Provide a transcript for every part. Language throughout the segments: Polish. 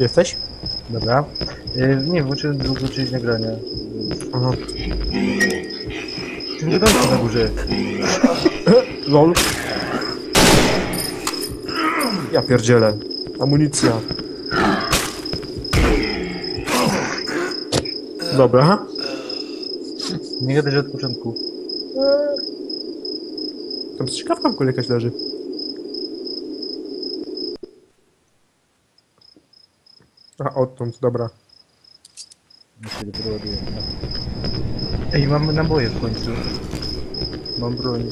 Jesteś? Dobra. Yy, nie, włączyłem długoczyć nagrania. Aha. Ty nie dojdzie na górze. LOL. Ja pierdzielę. Amunicja. Dobra. Nie gadaj od początku. Tam strzykawka w jakaś leży. A, odtąd, dobra. Się ładuję. Ej, mamy naboje w końcu. Mam broń.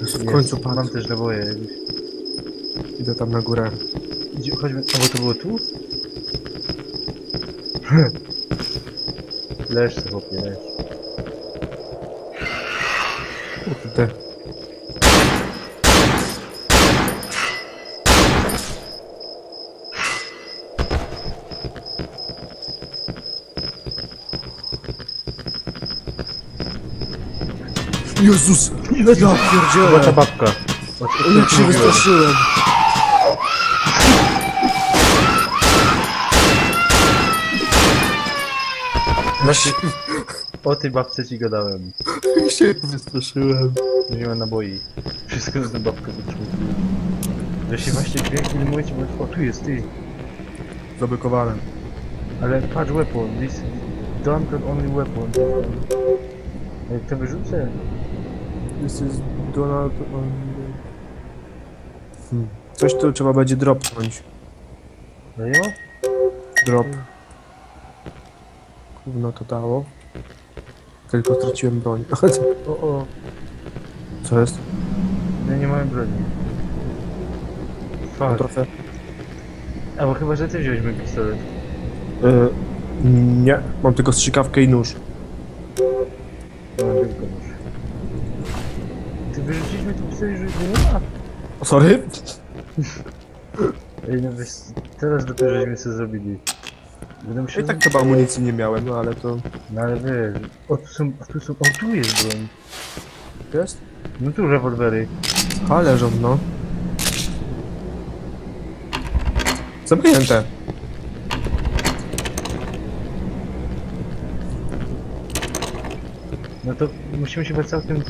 W końcu Jest. Mam też naboje jakieś. Idę tam na górę. Idzie, chodźmy. A bo to było tu? Leż sobie, chłopie, leż. Kurde. Jezus! Ja Zobacz pierdzielę! babka. Jak się wystraszyłem! Właśnie o tej babce ci gadałem. Jak się wystraszyłem. Nie ma naboi. Wszystko na tę babkę wytrzymuje. Ja się właśnie w jakimś momencie bo o tu jest ty. Zablokowałem. Ale patrz weapon, this don't got only weapon. Jak to wyrzucę? This is Donald on... Hmm. Coś tu trzeba będzie dropnąć. No nie ma? Drop. Gówno to dało. Tylko straciłem broń. O o, Co jest? no nie mamy broni. Mam Fuck. trochę. A bo chyba, że ty wziąłeś mój pistolet. Y, nie, mam tylko strzykawkę i nóż. Ja mam tylko nóż. Ty wyrzuciliśmy tu pistolet, że nie ma? O, sorry? Ej, no wiesz, teraz dopiero żeśmy co zrobili. Będę musiał... i tak chyba amunicji nie miałem, no ale to... No ale wiesz, o tu są, o tu są, o tu jest broń. Jest? No tu rewolwery. A, leżą, no. Zamknięte. No to musimy się całkiem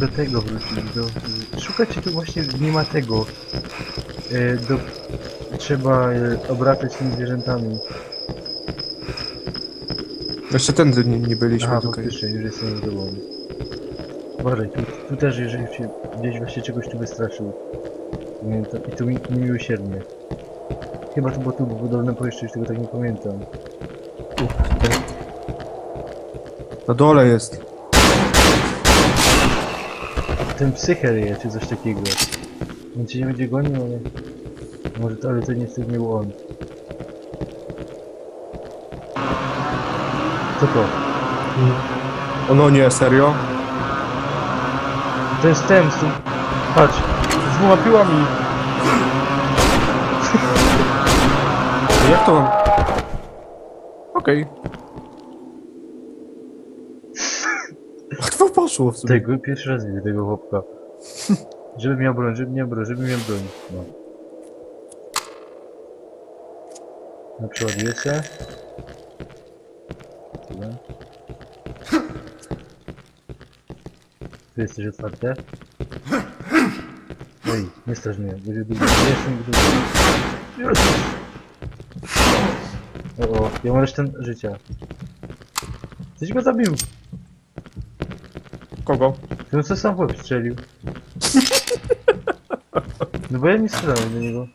do tego wrócić, do... Szukać tu właśnie nie ma tego. E, do... Trzeba e, obracać tymi zwierzętami. Jeszcze tędy nie, nie byliśmy Aha, tutaj. faktycznie, już jestem z tobą. Uważaj, tu, tu też, jeżeli się gdzieś właśnie czegoś tu wystraszył. Nie, to, I tu mi, niemiłosiernie. Chyba to było tu budowlane pomieszczenie, już tego tak nie pamiętam. Na dole jest. Ten psycher je, czy coś takiego. On cię nie będzie gonił, ale... Może to, ale to niestety nie był on. To? O no nie, serio? To jest ten, tym... Patrz! Z dwoma piłami! Jak to mam? Okej. Łatwo poszło w sumie. Tego pierwszy raz widzę tego chłopka. Żeby miał broń, żeby miał broń, żeby miał broń. No. Na przeładuję się. Tyle. Tu jesteś otwarte. Ej, nie straż mnie, będzie długo. Jestem. Jezus! O, o, ja mam resztę życia. Coś go zabił. Kogo? Ten co sam chłop strzelił. No bo ja nie strzelałem do niego.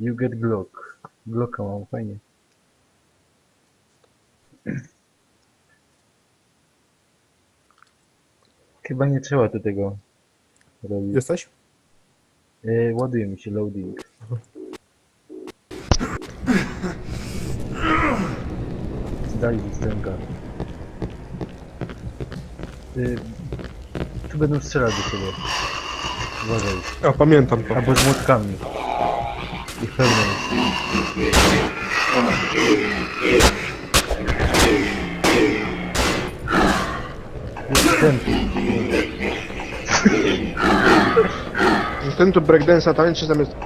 You get Glock. Glocka mam, fajnie. Chyba nie trzeba tu tego robić. Jesteś? E, ładuje mi się loading. Dali występka. Y, tu będą strzelać do siebie. Uważaj. A, pamiętam to. Albo z młotkami. Ich jest. Ten. Ten tu breakdance'a tańczy zamiast...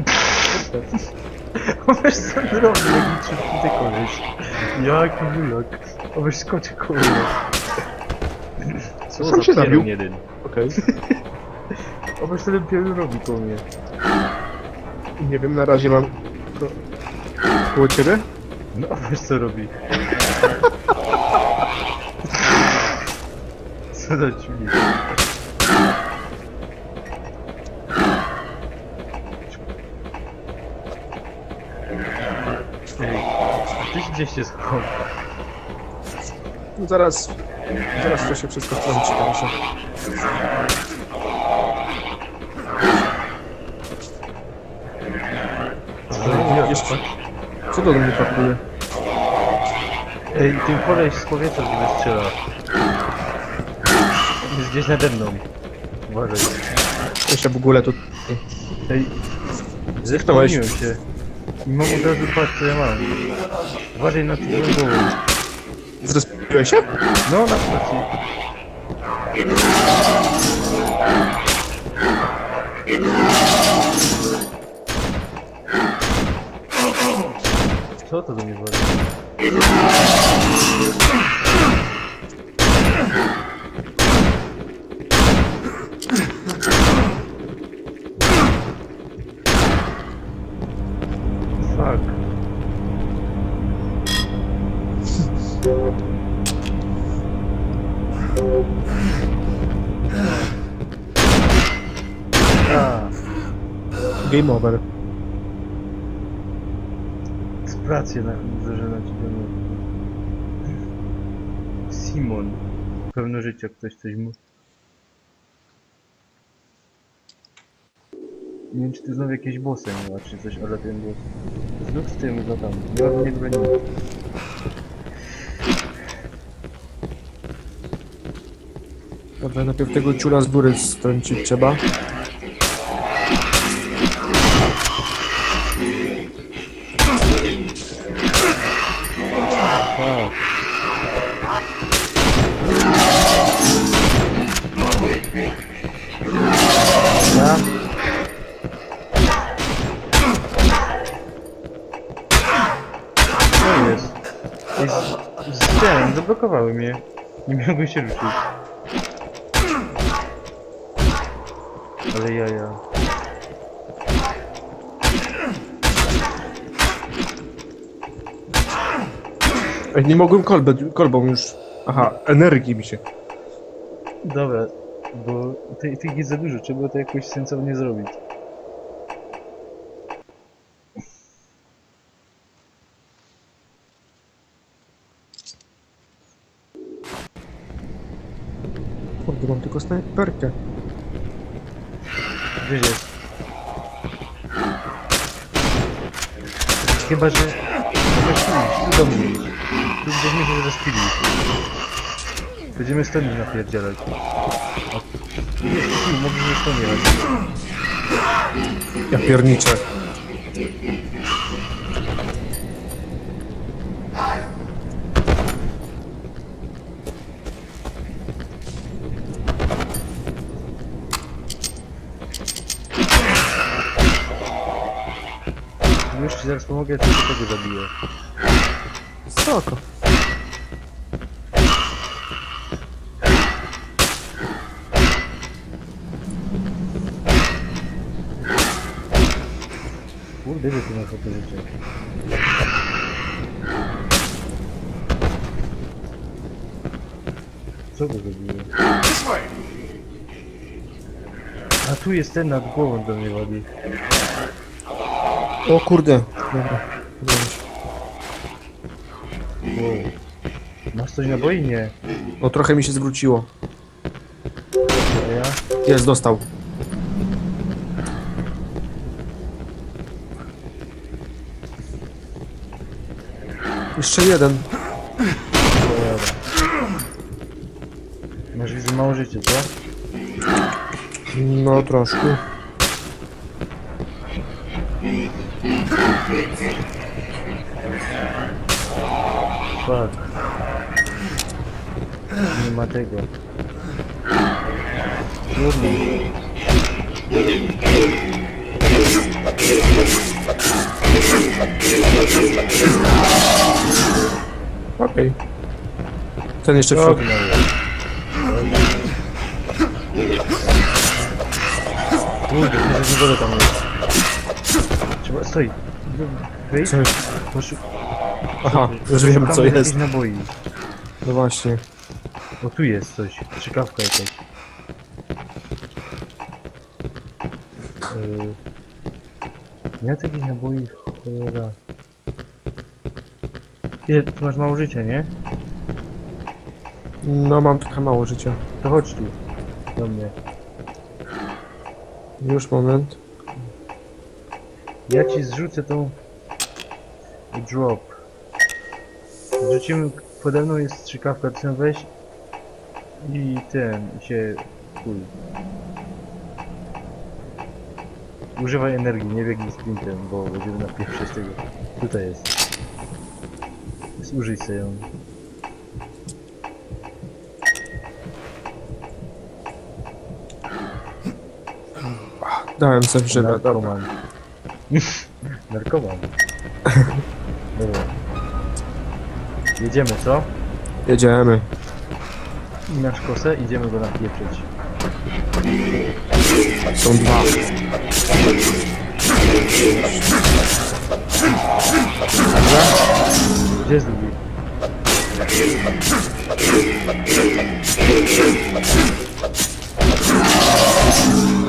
Weź co on robi, jaki szybki ty koleś. Jaki wujak. O weź skoczy koleś. Co Sam się zabił. jeden. Okej. O weź ten pierun robi koło mnie. Nie wiem, na razie mam... Ko... Koło ciebie? No a weź co robi. Za ćwik. Ej, a ty gdzieś się schował? No zaraz... Zaraz to się wszystko wtrąci, także... Ja- Jeszcze... Co to do mnie pakuje? Ej, ten koleś z powietrza gdzie strzela. Jest gdzieś nade mną. Uważaj. Jeszcze w ogóle tu... Ej, zespomniłem się. I mam od razu patrz co ja mam. Uważaj na tym głową. Zrespiłeś się? No, na stacji. Co to do mnie wchodzi? A, Game over. z pracy na do Simon. Pełno życia ktoś coś mu. Nie wiem czy ty znowu jakieś bossy miała czy coś, ale ten boss. Znów z tym go tam. Mam nie broni. Dobra, najpierw tego ciula z góry strącić trzeba. Się ruszyć. Ale ja, ja. Ej, nie mogłem kolbę, kolbą już... Aha, energii mi się. Dobra, bo tych jest za dużo, trzeba to jakoś sensownie zrobić. Kurde, snajperkę. Gdzieś jest. Chyba, że... Chyba tu do mnie. Tu gdzieś mnie się rozpili. Będziemy stąd napierdzielać. O, jest tu, mogliśmy stąd jechać. Ja pierniczę. Już ci zaraz pomogę, tylko tego zabiję. Spoko. Kurde, ile ty masz to życie. Co go zabiło? A tu jest ten nad głową do mnie wodzi. O kurde. Dobra. Dobra. Wow. Masz coś na boi? Nie. No trochę mi się zwróciło. A ja? Jest, dostał. Jeszcze jeden. Cholera. Masz widzę mało życia, co? No troszkę. Fuck. Nie ma tego. Trudno. Okej. Ten jeszcze w środku. Kurde, że woda tam jest. Trzeba, stoi. Wyjdź. Co jest? Poszu- Aha, już wiem co Szukamy jest. jakichś naboi. No właśnie. O, tu jest coś. Ciekawka jakaś. Yy... Ma takich naboi, cholera. Ile, ty masz mało życia, nie? No mam trochę mało życia. To chodź tu. Do mnie. Już moment. Ja ci zrzucę tą... Drop. Zrzucimy... Pode mną jest strzykawka, ty ją weź. I ten, i się... Chuj. Używaj energii, nie biegnij sprintem, bo będziemy na pierwszy z tego. Tutaj jest. Więc użyj sobie ją. Dałem sobie w. Dobra. Narkoman. Narkoman. Jedziemy, co? Jedziemy. I nasz kosę, idziemy go napieprzyć. Są dwa. Gdzie jest drugi?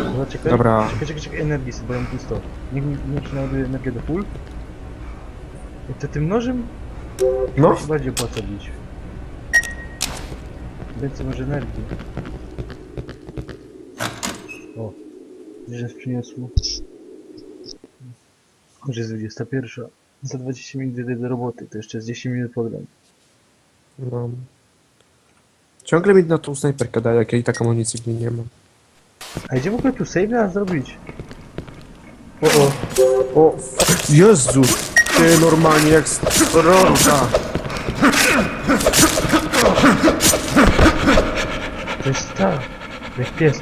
Dobra, czekaj. Dobra. Czekaj, czekaj, czekaj, energii sobie, bo ją pusto. Niech mi niech się naładuje energię do full. I to tym nożem No. się bardziej opłaca bić. Więcej może energii. O, że przyniosło. Już jest 21. Za 20 minut jedę do roboty, to jeszcze z 10 minut pogram. no. Ciągle mi na tą snajperkę daje, jak ja i tak amunicji w niej nie mam. A gdzie w ogóle tu save zrobić? O, o, O, Jezu! Ty normalnie jak z to jest ta, jak pies.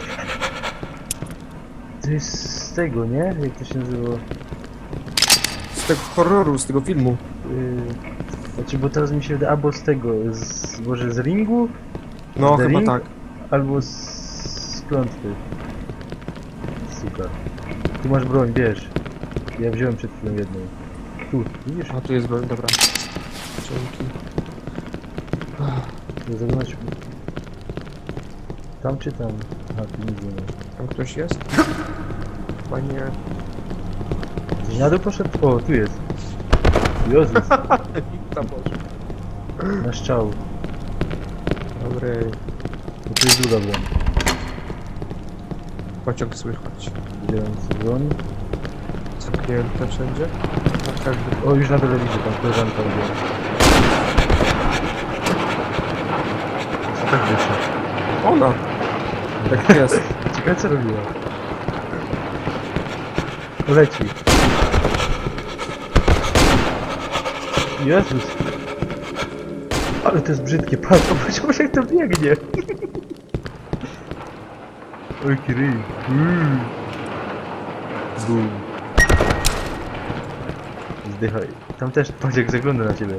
To jest z tego, nie? Jak to się nazywa? Z tego horroru, z tego filmu. Yy, znaczy, bo teraz mi się wydaje, albo z tego, z, może z ringu, No, The chyba Ring? tak. albo z, z klątwy. Super. Tu masz broń, wiesz. Ja wziąłem przed chwilą jedną. Tu, widzisz? A tu jest broń, dobra. Dzięki. To zaglądać. Tam czy tam? Aha, tu nie ma. Tam ktoś jest? Chyba nie. Gdzieś na dół poszedł? O, tu jest. Jezus, Tam może. na strzał. Dobry. No tu jest druga broń. Pociąg słychać. Sobie broń. Zamknięte wszędzie. Jakby. O, już na dole widzę, tam koleżanka była. Co tak wyszło? Ona! Tak jest. Ciekawe co robiła. Leci. Jezus. Ale to jest brzydkie, patrz, patrz jak to biegnie. Oj, kiri. Mm. Bum. Zdychaj. Tam też, patrz jak zagląda na ciebie.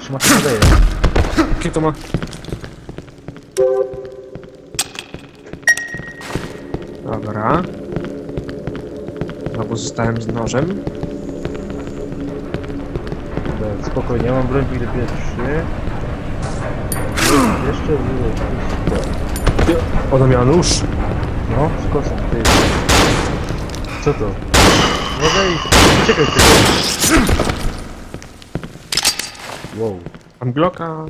Trzyma to daje. Jakie to ma? Dobra. No bo zostałem z nożem. Dobra, spokojnie, ja mam broń ile pierwszy. Jeszcze było. Ona miała nóż. Kosą, ty. Co to? Może i... Czekaj, czekaj. Wow, Mam Glocka.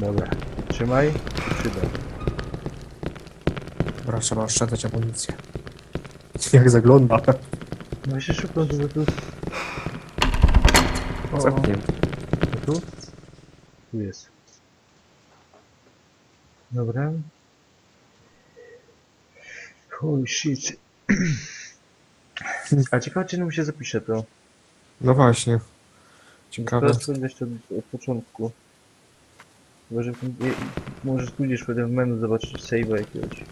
dobra. Trzymaj przyda. Dobra, trzeba oszczędzać amunicję. Jak zagląda. No się szybko do tu. O. Zamknięty. Tu? Tu jest. Dobra. Holy shit. A ciekawe czy nam się zapisze to. No właśnie. Ciekawe. Teraz chodź jeszcze od, początku. Chyba, że możesz pójdziesz w w menu zobaczyć save'a jakiegoś.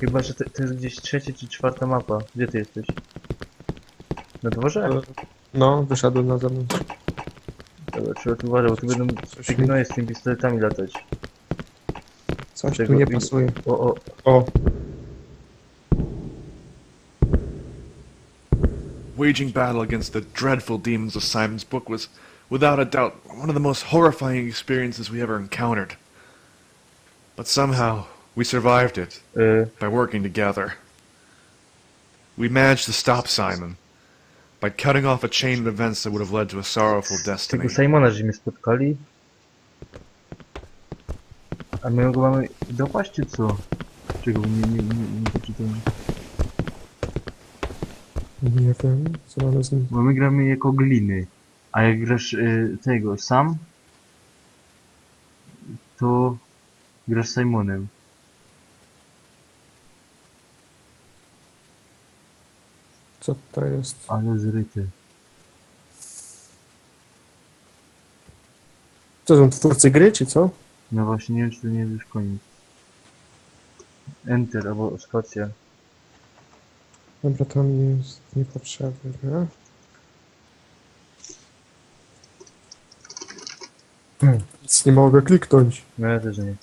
Chyba, że to, to jest gdzieś trzecia czy czwarta mapa. Gdzie ty jesteś? Na dworze? No, wyszedłem na zewnątrz. Dobra, trzeba tu uważać, bo tu będą Coś te mi, gnoje z tymi pistoletami latać. coś tu czego- nie pasuje. O, o, O, Waging battle against the dreadful demons of Simon's book was, without a doubt, one of the most horrifying experiences we ever encountered. But somehow, we survived it e, by working together. We managed to stop Simon by cutting off a chain of events that would have led to a sorrowful destiny. tego Simona, że mnie spotkali. A my go mamy dopaść, czy co? Czego nie, nie, nie, nie poczytałem. nie wiem, co mamy z nim. Bo my gramy jako gliny. A jak grasz y, tego sam, to grasz Simonem. Co to jest? Ale zryty. To są twórcy gry, czy co? No właśnie, nie wiem czy to nie jest już koniec. Enter albo spacja. Dobra, to mi jest niepotrzebne. Hmm, Nic nie mogę kliknąć. No ja też nie.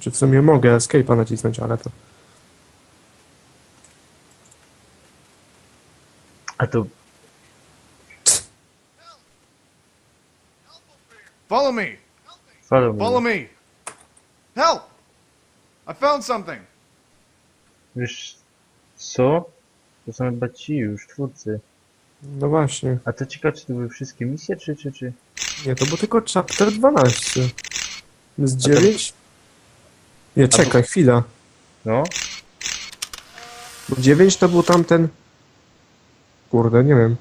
Czy w sumie mogę escape'a nacisnąć, ale to... A to Follow me! follow Follow me. me! Help! I found something! Wiesz co? To są chyba ci już, twórcy. No właśnie. A to ciekawe czy to były wszystkie misje, czy, czy, czy? Nie, to był tylko chapter 12. Z 9? Nie, czekaj, chwila. No? Bo 9 to był tamten... Kurde, nie wiem.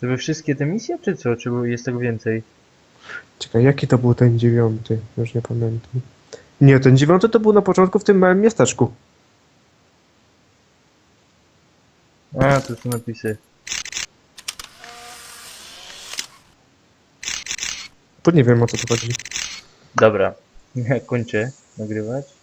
To były wszystkie te misje, czy co? Czy było- jest tego więcej? Czekaj, jaki to był ten dziewiąty? Już nie pamiętam. Nie, ten dziewiąty to był na początku w tym małym miasteczku. A, tu są napisy. To nie wiem o co tu chodzi. Dobra. Kończę nagrywać.